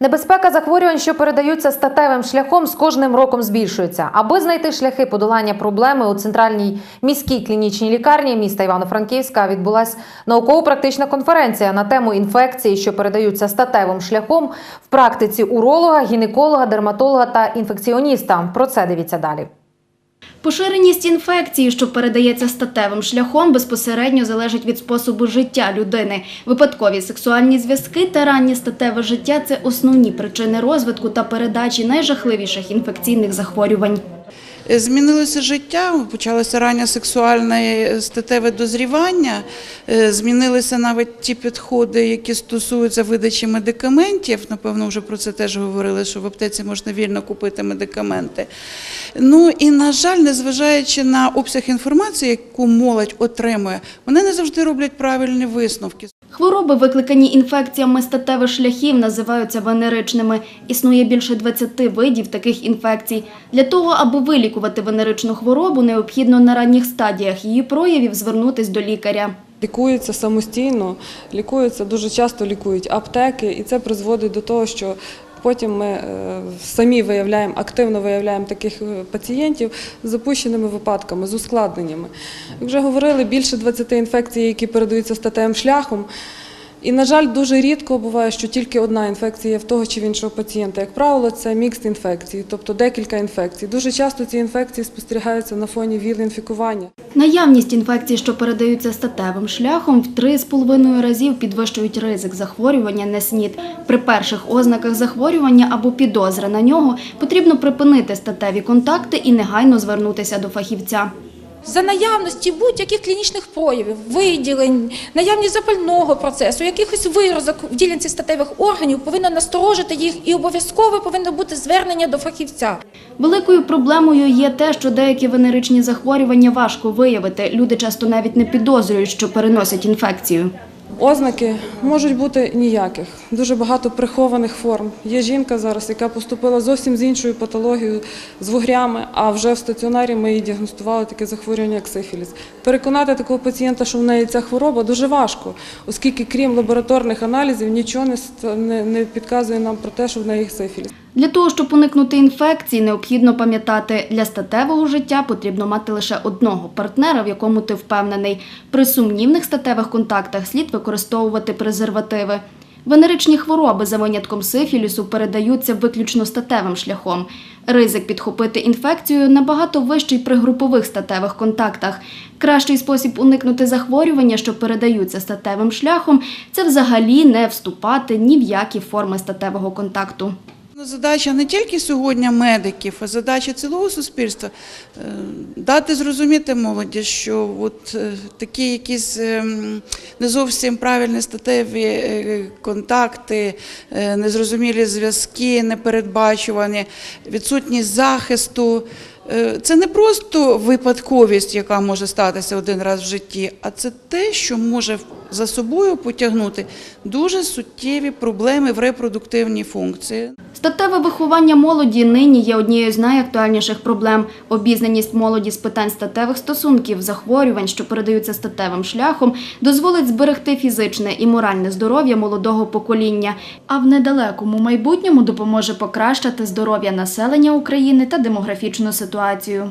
Небезпека захворювань, що передаються статевим шляхом, з кожним роком збільшується. Аби знайти шляхи подолання проблеми у центральній міській клінічній лікарні міста Івано-Франківська відбулась науково-практична конференція на тему інфекції, що передаються статевим шляхом в практиці уролога, гінеколога, дерматолога та інфекціоніста. Про це дивіться далі. Поширеність інфекції, що передається статевим шляхом, безпосередньо залежить від способу життя людини. Випадкові сексуальні зв'язки та раннє статеве життя це основні причини розвитку та передачі найжахливіших інфекційних захворювань. Змінилося життя, почалося раннє сексуальне статеве дозрівання, е, змінилися навіть ті підходи, які стосуються видачі медикаментів. Напевно, вже про це теж говорили, що в аптеці можна вільно купити медикаменти. Ну і, на жаль, незважаючи на обсяг інформації, яку молодь отримує, вони не завжди роблять правильні висновки. Хвороби, викликані інфекціями статевих шляхів, називаються венеричними. Існує більше 20 видів таких інфекцій. Для того, аби вилікувати венеричну хворобу, необхідно на ранніх стадіях її проявів звернутись до лікаря. Лікуються самостійно, лікуються дуже часто лікують аптеки, і це призводить до того, що потім ми е, самі виявляємо, активно виявляємо таких е, пацієнтів з запущеними випадками, з ускладненнями. Як вже говорили, більше 20 інфекцій, які передаються статевим шляхом. І, на жаль, дуже рідко буває, що тільки одна інфекція є в того чи в іншого пацієнта. Як правило, це мікс інфекцій, тобто декілька інфекцій. Дуже часто ці інфекції спостерігаються на фоні ВІЛ-інфікування. Наявність інфекцій, що передаються статевим шляхом, в 3,5 разів підвищують ризик захворювання на СНІД. При перших ознаках захворювання або підозри на нього потрібно припинити статеві контакти і негайно звернутися до фахівця. За наявності будь-яких клінічних проявів, виділень, наявність запального процесу, якихось виразок в ділянці статевих органів повинно насторожити їх і обов'язково повинно бути звернення до фахівця. Великою проблемою є те, що деякі венеричні захворювання важко виявити. Люди часто навіть не підозрюють, що переносять інфекцію. Ознаки можуть бути ніяких. Дуже багато прихованих форм. Є жінка зараз, яка поступила зовсім з іншою патологією, з вугрями, а вже в стаціонарі ми їй діагностували таке захворювання, як сифіліс. Переконати такого пацієнта, що в неї ця хвороба, дуже важко, оскільки крім лабораторних аналізів нічого не підказує нам про те, що в неї сифіліс. Для того, щоб уникнути інфекцій, необхідно пам'ятати, для статевого життя потрібно мати лише одного партнера, в якому ти впевнений. При сумнівних статевих контактах слід використовувати презервативи. Венеричні хвороби за винятком сифілісу передаються виключно статевим шляхом. Ризик підхопити інфекцію набагато вищий при групових статевих контактах. Кращий спосіб уникнути захворювання, що передаються статевим шляхом, це взагалі не вступати ні в які форми статевого контакту. Задача не тільки сьогодні медиків, а задача цілого суспільства е, дати зрозуміти молоді, що от е, такі якісь ем, не зовсім правильні статеві е, контакти, е, незрозумілі зв'язки, непередбачувані, відсутність захисту. е, Це не просто випадковість, яка може статися один раз в житті, а це те, що може за собою потягнути дуже суттєві проблеми в репродуктивній функції. Статеве виховання молоді нині є однією з найактуальніших проблем. Обізнаність молоді з питань статевих стосунків, захворювань, що передаються статевим шляхом, дозволить зберегти фізичне і моральне здоров'я молодого покоління, а в недалекому майбутньому допоможе покращити здоров'я населення України та демографічну ситуацію.